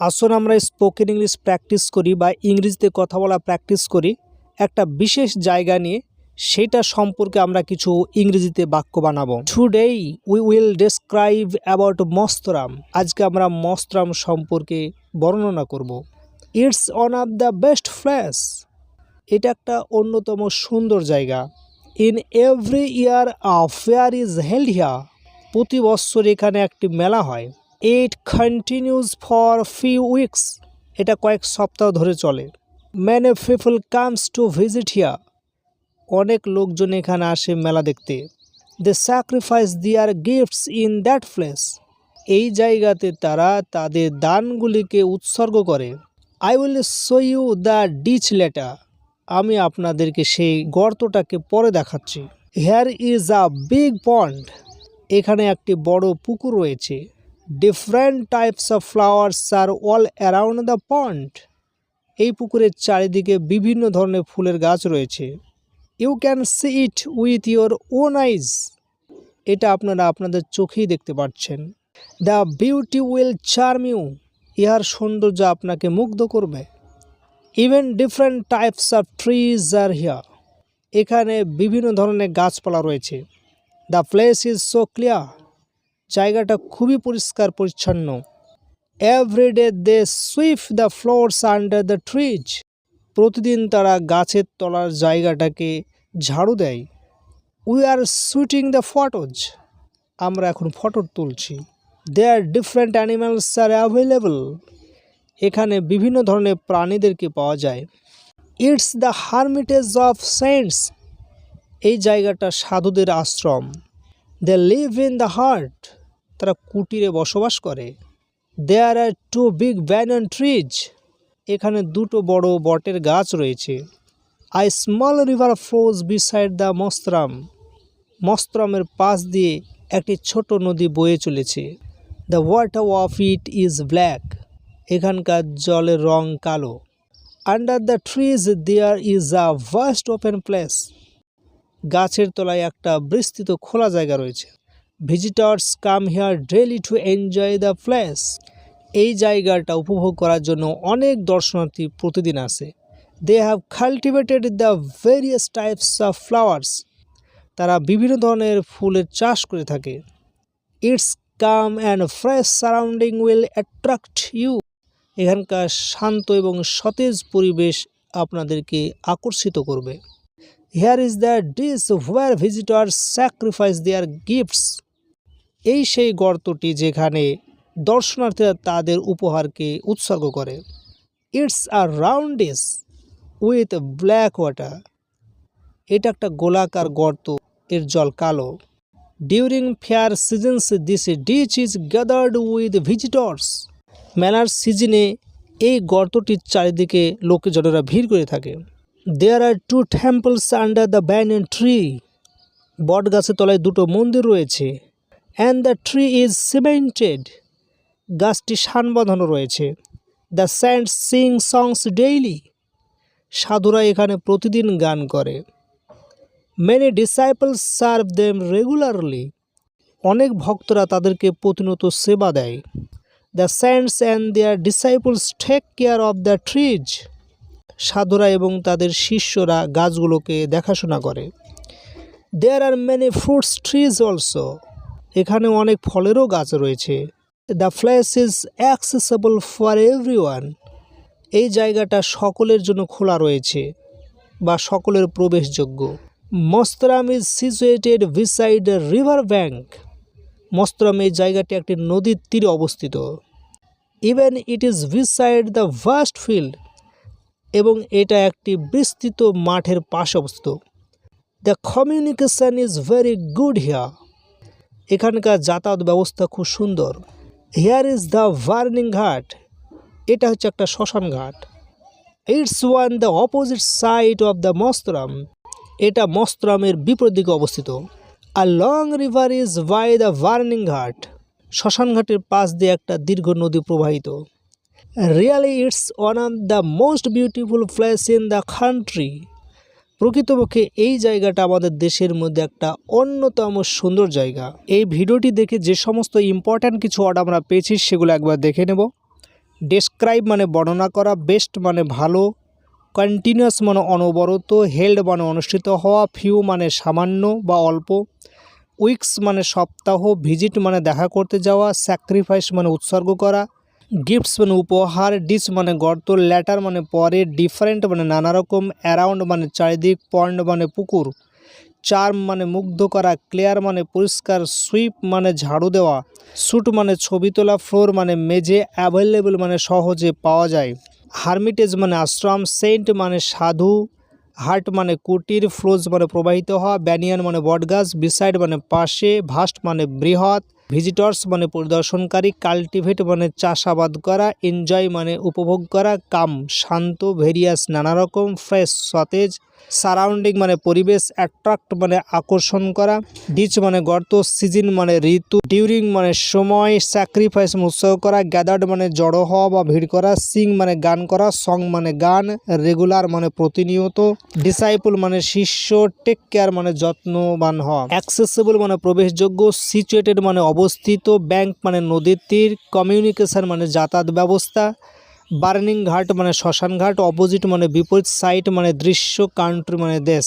আসুন আমরা spoken English practice করি বা ইংরেজিতে কথা বলা প্র্যাকটিস করি। একটা বিশেষ জায়গা নিয়ে সেটা সম্পর্কে আমরা কিছু ইংরেজিতে বাক্য বানাবো। Today we will describe about Mastram আজকে আমরা মস্তরাম সম্পর্কে বর্ণনা করব। It's one of the best place এটা একটা অন্যতম সুন্দর জায়গা। In every year a fair is held here প্রতি বছর এখানে একটি মেলা হয়। It continues for few weeks. এটা কয়েক সপ্তাহ ধরে চলে। Many people comes to visit here অনেক লোকজন এখানে আসে মেলা দেখতে। They sacrifice their gifts in that place এই জায়গাতে তারা তাদের দানগুলিকে উৎসর্গ করে। I will show you the ditch later আমি আপনাদেরকে সেই গর্তটাকে পরে দেখাচ্ছি। Here is a big pond এখানে একটি বড় পুকুর রয়েছে। Different types of flowers are all around the pond এই পুকুরের চারিদিকে বিভিন্ন ধরনের ফুলের গাছ রয়েছে। You can see it with your own eyes এটা আপনারা আপনাদের চোখেই দেখতে পাচ্ছেন। The beauty will charm you ইহার সৌন্দর্য আপনাকে মুগ্ধ করবে। Even different types of trees are here এখানে বিভিন্ন ধরনের গাছপালা রয়েছে। The place is so clear জায়গাটা খুবই পরিষ্কার, পরিচ্ছন্ন। Everyday they sweep the floors under the trees প্রতিদিন তারা গাছের তলার জায়গাটাকে ঝাড়ু দেয়। We are shooting the photos আমরা এখন ফটো তুলছি। They are different animals are available এখানে বিভিন্ন ধরনের প্রাণীদেরকে পাওয়া যায়। It's the hermitage of saints এই জায়গাটা সাধুদের আশ্রম। They live in the hut তারা কুটিরে বসবাস করে। There are two big banyan trees এখানে দুটো বড় বটের গাছ রয়েছে। A small river flows beside the Mastram মস্ত্রামের পাশ দিয়ে একটি ছোট নদী বয়ে চলেছে। The water of it is black এখানকার জলের রং কালো। Under the trees there is a vast open place গাছের তলায় একটা বিস্তৃত খোলা জায়গা রয়েছে। Visitors come here daily to enjoy the place এই জায়গাটা উপভোগ করার জন্য অনেক দর্শনার্থী প্রতিদিন আসে। They have cultivated the various types of flowers তারা বিভিন্ন ধরনের ফুলের চাষ করে থাকে। Its calm and fresh surrounding will attract you এখানকার শান্ত এবং সতেজ পরিবেশ আপনাদেরকে আকর্ষিত করবে। Here is the ditch where visitors sacrifice their gifts এই সেই গর্তটি যেখানে দর্শনার্থীরা তাদের উপহারকে উৎসর্গ করে। It's a round ditch with black water এটা একটা গোলাকার গর্ত, এর জল কালো। During fair seasons this ditch is gathered with visitors মেলার সিজনে এই গর্তটির চারিদিকে লোকজনেরা ভিড় করে থাকে। There are two temples under the banyan tree বট গাছের তলায় দুটো মন্দির রয়েছে। And the tree is cemented গাছটি শান বাঁধানো রয়েছে। The saints sing songs daily সাধুরা এখানে প্রতিদিন গান করে। Many disciples serve them regularly অনেক ভক্তরা তাদেরকে প্রতিনিয়ত সেবা দেয়। The saints and their disciples take care of the trees সাধুরা এবং তাদের শিষ্যরা গাছগুলোকে দেখাশোনা করে। There are many fruits trees also এখানে অনেক ফলেরও গাছ রয়েছে। The place is accessible for every এই জায়গাটা সকলের জন্য খোলা রয়েছে বা সকলের প্রবেশযোগ্য। Mastaram is situated beside river bank Mastaram এই জায়গাটি একটি নদীর তীরে অবস্থিত। Even it is beside the vast field এবং এটা একটি বিস্তৃত মাঠের পাশে অবস্থিত। The communication is very good here এখানকার যাতায়াত ব্যবস্থা খুব সুন্দর। হিয়ার ইজ দ্য ভার্নিং ঘাট। এটা হচ্ছে একটা শ্মশান ঘাট। It's on the opposite side of the Mastaram এটা মস্তরামের বিপরীত দিকে অবস্থিত। A long river is by the burning ghat. শ্মশান ঘাটের পাশ দিয়ে একটা দীর্ঘ নদী প্রবাহিত। Really it's one of the most beautiful place in the country প্রকৃতপক্ষে এই জায়গাটা আমাদের দেশের মধ্যে একটা অন্যতম সুন্দর জায়গা। এই ভিডিওটি দেখে যে সমস্ত ইম্পর্ট্যান্ট কিছু ওয়ার্ড আমরা পেয়েছি, সেগুলো একবার দেখে নেব। ডেসক্রাইব মানে বর্ণনা করা বেস্ট মানে ভালো কন্টিনিউয়াস মানে অনবরত হেল্ড মানে অনুষ্ঠিত হওয়া ফিউ মানে সামান্য বা অল্প উইকস মানে সপ্তাহ ভিজিট মানে দেখা করতে যাওয়া স্যাক্রিফাইস মানে উৎসর্গ করা গিফটস মানে উপহার ডিস মানে গর্ত ল্যাটার মানে পরে ডিফারেন্ট মানে নানা রকম অ্যারাউন্ড মানে চারিদিক পয়েন্ট মানে পুকুর চার্ম মানে মুগ্ধ করা ক্লিয়ার মানে পরিষ্কার সুইপ মানে ঝাড়ু দেওয়া স্যুট মানে ছবি তোলা ফ্লোর মানে মেঝে অ্যাভেলেবল মানে সহজে পাওয়া যায় হারমিটেজ মানে আশ্রম সেন্ট মানে সাধু হার্ট মানে কুটির ফ্লোজ মানে প্রবাহিত হওয়া ব্যানিয়ান মানে বটগাছ বিসাইড মানে পাশে ভাস্ট মানে বৃহৎ ভিজিটর্স মানে পরিদর্শনকারী, কাল্টিভেট মানে চাষাবাদ করা, এনজয় মানে উপভোগ করা, কাম, শান্ত, ভেরিয়াস নানা রকম ফ্রেশ, সতেজ, সারাউন্ডিং মানে পরিবেশ, অ্যাট্রাক্ট মানে আকর্ষণ করা, ডিচ মানে গর্ত, সিজন মানে ঋতু, ডিউরিং মানে সময়, স্যাক্রিফাইস মানে উৎসর্গ করা, গ্যাদার্ড মানে জড়ো হওয়া বা ভিড় করা, সিং মানে গান করা, সং মানে গান, রেগুলার মানে প্রতিনিয়ত, ডিসাইপল মানে শিষ্য, টেক কেয়ার মানে যত্নবান হওয়া, অ্যাক্সেসিবল মানে প্রবেশযোগ্য, সিচুয়েটেড মানে অবস্থিত ব্যাংক মানে নদীর তীর কমিউনিকেশান মানে যাতায়াত ব্যবস্থা বার্নিং ঘাট মানে শ্মশান ঘাট অপোজিট মানে বিপরীত সাইট মানে দৃশ্য কান্ট্রি মানে দেশ।